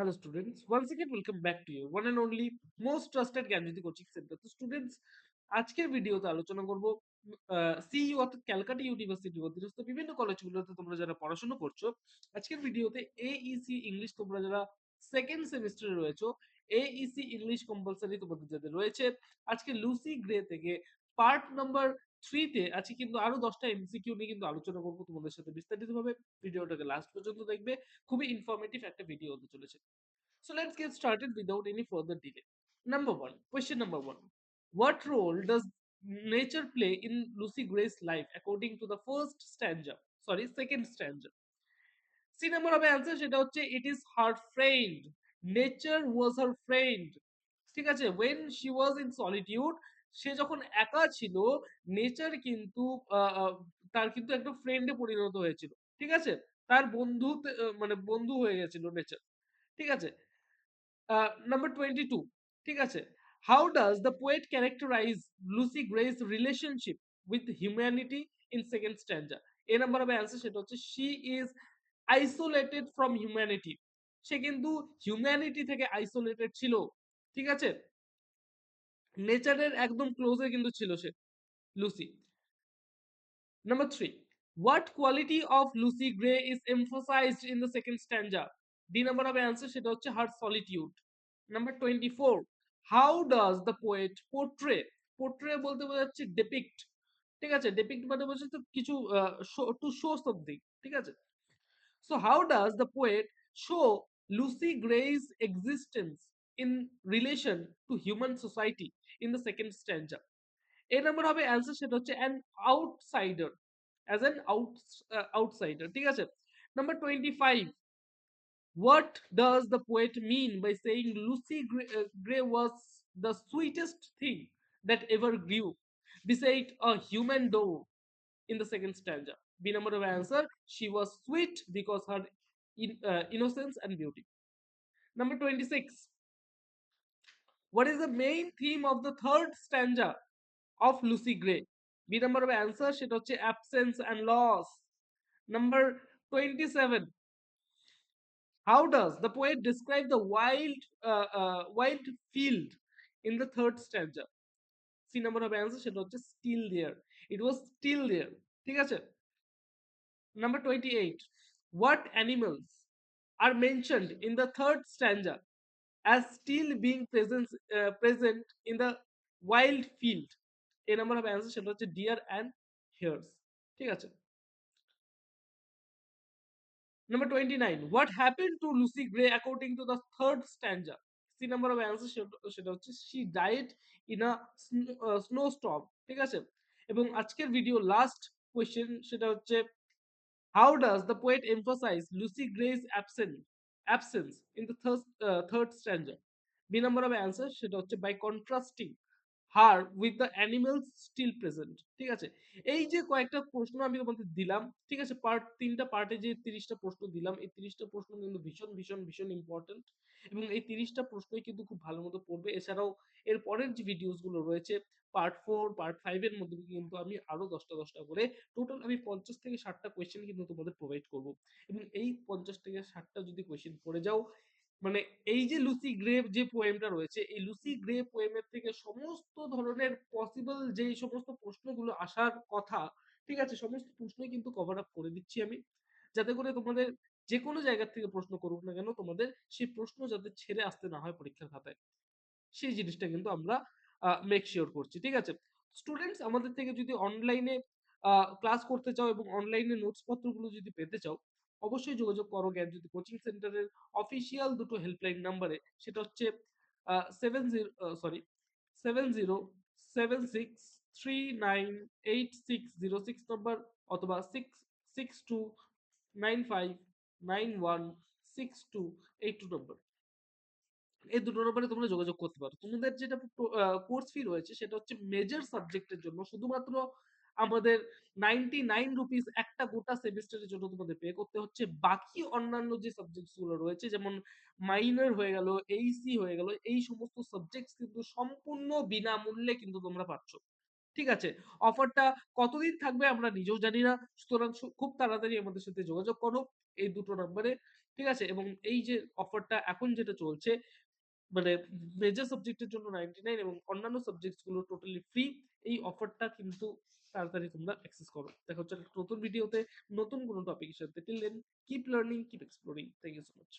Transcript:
Hello students, once again welcome back to you. One and only most trusted Gyanjyoti coaching centre তো students আজকের ভিডিওতে আলোচনা করব CU অর্থাৎ ক্যালকাটা ইউনিভার্সিটির অধীনস্থ বিভিন্ন কলেজগুলোতে তোমরা যারা পড়াশোনা করছ আজকের ভিডিওতে এইইসি ইংলিশ তোমরা যারা সেকেন্ড সেমিস্টারে রয়েছো এইইসি ইংলিশ কম্পালসারি তোমাদের যাদের রয়েছে আজকে লুসি গ্রে থেকে পার্ট নাম্বার থ্রিতে আজকে কিন্তু আরও দশটা এমসিকিউ নিয়ে কিন্তু আলোচনা করব তোমাদের সাথে বিস্তারিতভাবে ভিডিওটাকে লাস্ট পর্যন্ত দেখবে খুবই ইনফরমেটিভ একটা ভিডিও হতে চলেছে So let's get started without any further delay. Number one, question number one. What role does nature play in Lucy Gray's life according to the first stanza? Sorry, second stanza. C number হবে answer সেটা হচ্ছে it is her friend nature was her friend ঠিক আছে when she was in solitude সে যখন একা ছিল nature কিন্তু তার কিন্তু একটা ফ্রেন্ডে পরিণত হয়েছিল। ঠিক আছে? তার বন্ধু মানে বন্ধু হয়ে গেছিল নেচার ঠিক আছে? নাম্বার টোয়েন্টি টু ঠিক আছে? How does the poet characterize Lucy Gray's relationship with humanity in second stanza A number হবে অ্যান্সার সেটা হচ্ছে she is isolated from humanity সে কিন্তু হিউম্যানিটি থেকে আইসোলেটেড ছিল। ঠিক আছে? নেচারের একদম ক্লোজে কিন্তু ছিল সে Lucy number three what quality of Lucy Gray is emphasized in the second stanza D number হবে অ্যান্সার সেটা হচ্ছে her solitude number twenty four how does the poet portray portray বলতে বোঝাচ্ছে ডেপিক্ট ঠিক আছে? ডেপিক্ট মানে বোঝাচ্ছে কিছু টু শো সামথিং ঠিক আছে? So how does the poet show Lucy Gray's existence In relation to human society in the second standard A number হবে অ্যান্সার সেটা হচ্ছে an outsider as an out outsider ঠিক আছে number twenty five What does the poet mean by saying Lucy Gray, uh, Gray was the sweetest thing that ever grew beside a human door in the second stanza? B number of answer, she was sweet because her in, uh, innocence and beauty. Number 26. What is the main theme of the third stanza of Lucy Gray? B number of answer, সেটা হচ্ছে absence and loss. Number 27. How does the poet describe the wild uh, uh, wild field in the third stanza? C number হবে answer সেটা হচ্ছে still there it was still there ঠিক আছে number twenty eight what animals are mentioned in the third stanza as still being present present in the wild field এই number হবে answer সেটা হচ্ছে dear and here's ঠিক আছে? Number 29. What happened to Lucy Gray according to the third stanza? C number of answer সেটা হচ্ছে she died in a snowstorm ঠিক আছে? এবং আজকের ভিডিও লাস্ট কোয়েশ্চেন সেটা হচ্ছে how does the poet emphasise Lucy Gray's absent absence in the third standard B number of answer সেটা হচ্ছে by contrasting her with the animals still present ঠিক আছে? এই যে কয়েকটা প্রশ্ন আমি তোমাদের দিলাম, ঠিক আছে? পার্ট তিনটা পার্টে যে তিরিশটা প্রশ্ন দিলাম, এই তিরিশটা প্রশ্ন কিন্তু ভীষণ ভীষণ ভীষণ ইম্পর্টেন্ট এবং এই তিরিশটা প্রশ্নই কিন্তু খুব ভালো মতো পড়বে। এছাড়াও এর পরের যে ভিডিওসগুলো রয়েছে পার্ট ফোর পার্ট ফাইভ এর মধ্যে কিন্তু আমি আরও দশটা দশটা করে টোটাল আমি পঞ্চাশ থেকে ষাটটা কোয়েশ্চেন কিন্তু তোমাদের প্রোভাইড করব এবং এই পঞ্চাশ থেকে ষাটটা যদি কোয়েশ্চেন পড়ে যাও মানে এই যে লুসি গ্রে যে পোয়েমটা রয়েছে, এই লুসি গ্রে পোয়েমের থেকে সমস্ত ধরনের পসিবল যে সমস্ত প্রশ্নগুলো আসার কথা, ঠিক আছে, সমস্ত প্রশ্নই কিন্তু কভার আপ করে দিচ্ছি আমি। যাতে করে তোমাদের যে কোনো জায়গা থেকে প্রশ্ন করুক না কেন, তোমাদের সেই প্রশ্ন যাতে ছেড়ে আসতে না হয় পরীক্ষার খাতায়। সেই জিনিসটা কিন্তু আমরা মেক শিওর করছি, ঠিক আছে? স্টুডেন্টস আমাদের থেকে যদি অনলাইনে ক্লাস করতে চাও এবং অনলাইনে নোটস পত্রগুলো যদি পেতে চাও অবশ্যই যোগাযোগ করো জ্ঞানজ্যোতি কোচিং সেন্টারের অফিসিয়াল দুটো হেল্পলাইন নাম্বারে, সেটা হচ্ছে seven zero sorry seven zero, seven six three nine eight six zero six number অথবা six six two nine five nine one six two eight two number. এই দুটো নম্বরে তোমরা যোগাযোগ করতে পারো। তোমাদের যেটা কোর্স ফি রয়েছে সেটা হচ্ছে মেজর সাবজেক্টের জন্য। শুধুমাত্র আমাদের নাইনটি নাইন রুপিস একটা গোটা সেমিস্টারের জন্য তোমাদের পে করতে হচ্ছে। বাকি অন্যান্য যে সাবজেক্টসগুলো রয়েছে, যেমন মাইনর হয়ে গেল এইসি হয়ে গেল, এই সমস্ত সাবজেক্টস কিন্তু সম্পূর্ণ বিনামূল্যে কিন্তু তোমরা পাচ্ছ। ঠিক আছে? অফারটা কতদিন থাকবে আমরা নিজেও জানি না। সুতরাং খুব তাড়াতাড়ি আমাদের সাথে যোগাযোগ করো এই দুটো নাম্বারে ঠিক আছে? এবং এই যে অফারটা এখন যেটা চলছে মানে মেজর সাবজেক্টের জন্য 99 এবং অন্যান্য সাবজেক্টসগুলো টোটালি ফ্রি। এই অফারটা কিন্তু তাড়াতাড়ি তোমরা অ্যাক্সেস করো। দেখা হচ্ছে নতুন ভিডিওতে নতুন কোনো টপিকের সাথে। Till then keep learning, keep exploring. Thank you so much.